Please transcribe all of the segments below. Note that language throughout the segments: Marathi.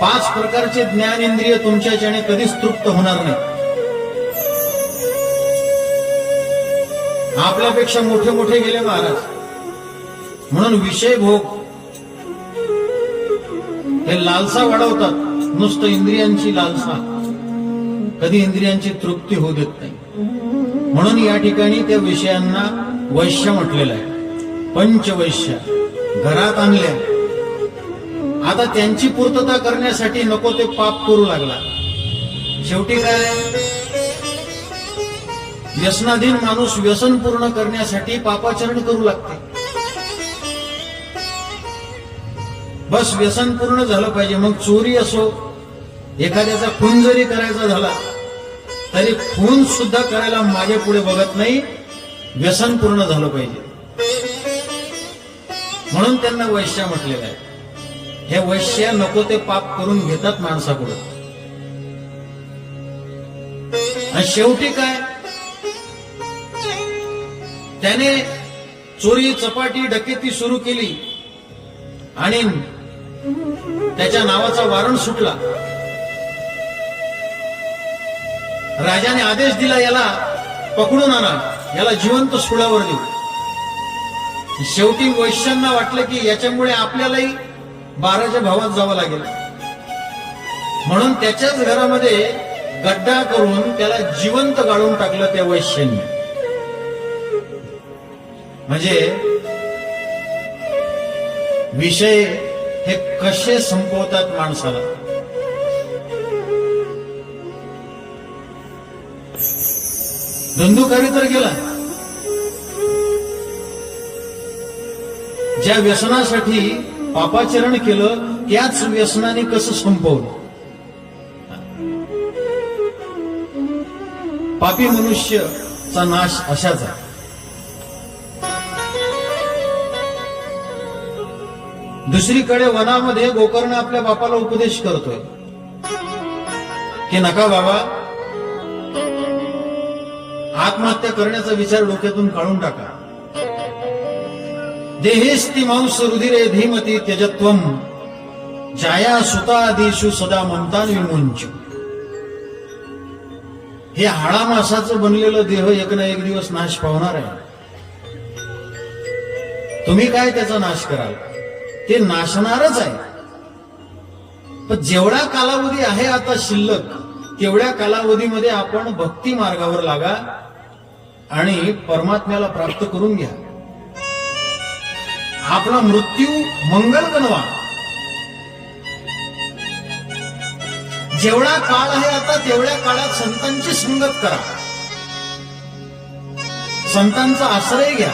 पाच प्रकारचे ज्ञान इंद्रिय तुमच्या तुमच्याच्याने कधीच तृप्त होणार नाही आपल्यापेक्षा मोठे मोठे गेले महाराज. म्हणून विषय भोग. हे लालसा वाढवतात नुसतं इंद्रियांची लालसा. कधी इंद्रियांची तृप्ती होऊ देत नाही. म्हणून या ठिकाणी त्या विषयांना वैश्य म्हटलेलं आहे. पंचवैश्य. घरात आणल्या. आता त्यांची पूर्तता करण्यासाठी नको ते पाप करू लागला. शेवटी काय? व्यसनाधीन माणूस व्यसन पूर्ण करण्यासाठी पापाचरण करू लागते. बस व्यसन पूर्ण झालं पाहिजे मग चोरी असो एखाद्याचा खून जरी करायचा झाला तरी खून सुद्धा करायला माझ्या पुढे बघत नाही व्यसन पूर्ण झालं पाहिजे. म्हणून त्यांना वैश्या म्हटलेलं आहे. हे वैश्य नको ते पाप करून घेतात माणसापुढे. आणि शेवटी काय? त्याने चोरी चपाटी डकेती सुरू केली आणि त्याच्या नावाचा वारण सुटला. राजाने आदेश दिला याला पकडून आणा. याला जिवंत सुळावर देऊ. शेवटी वैश्यांना वाटलं की याच्यामुळे आपल्यालाही बाराच्या भावात जावं लागेल. म्हणून त्याच्याच घरामध्ये गड्डा करून त्याला जिवंत गाळून टाकलं त्या वैश्यांनी. म्हणजे विषय हे कसे संपवतात माणसाला? धंदुकारी तर गेला. ज्या व्यसनासाठी पापाचरण केलं त्याच व्यसनाने कसं संपवलं? पापी मनुष्यचा नाश अशाच आहे. दुसरीकडे वनामध्ये गोकर्ण आपल्या बापाला उपदेश करतोय. की नका बाबा आत्महत्या करण्याचा विचार डोक्यातून काढून टाका. देहेस्ती मांस रुधिरे धीमती त्यजत्व जाया सुतादिषु सदा ममता विमुंच हे हाळा मासाचं बनलेलं देह एक ना एक दिवस नाश पावणार आहे। तुम्ही काय त्याचा नाश कराल? ते नाशणारच आहे। पण जेवढा कालावधी आहे आता शिल्लक तेवढ्या कालावधीमध्ये आपण भक्ती मार्गावर लागा आणि परमात्म्याला प्राप्त करून घ्या। आपला मृत्यू मंगल बनवा जेवढा काळ आहे आता तेवढ्या काळात संतांची संगत करा. संतांचा आश्रय घ्या.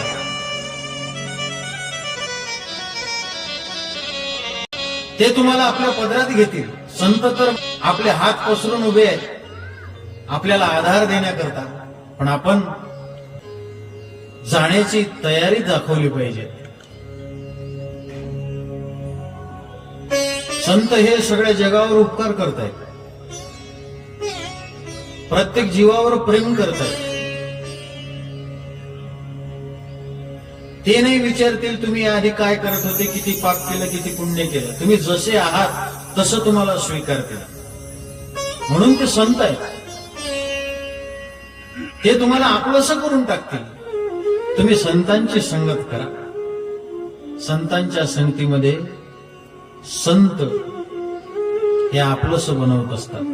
ते तुम्हाला आपल्या पदरात घेतील. संत तर आपले हात पसरून उभे आहेत. आपल्याला आधार देण्याकरता. पण आपण जाण्याची तयारी दाखवली पाहिजे. संत हे सगळ्या जगावर उपकार करतायत. प्रत्येक जीवावर प्रेम करतायत. ते नाही विचारतील तुम्ही आधी काय करत होते किती पाप केलं किती पुण्य केलं. तुम्ही जसे आहात तसं तुम्हाला स्वीकारतील म्हणून ते संत आहेत. ते तुम्हाला आपलंसं करून टाकतील. तुम्ही संतांची संगत करा. संतांच्या संगतीमध्ये संत हे आपलंस बनवत असतात.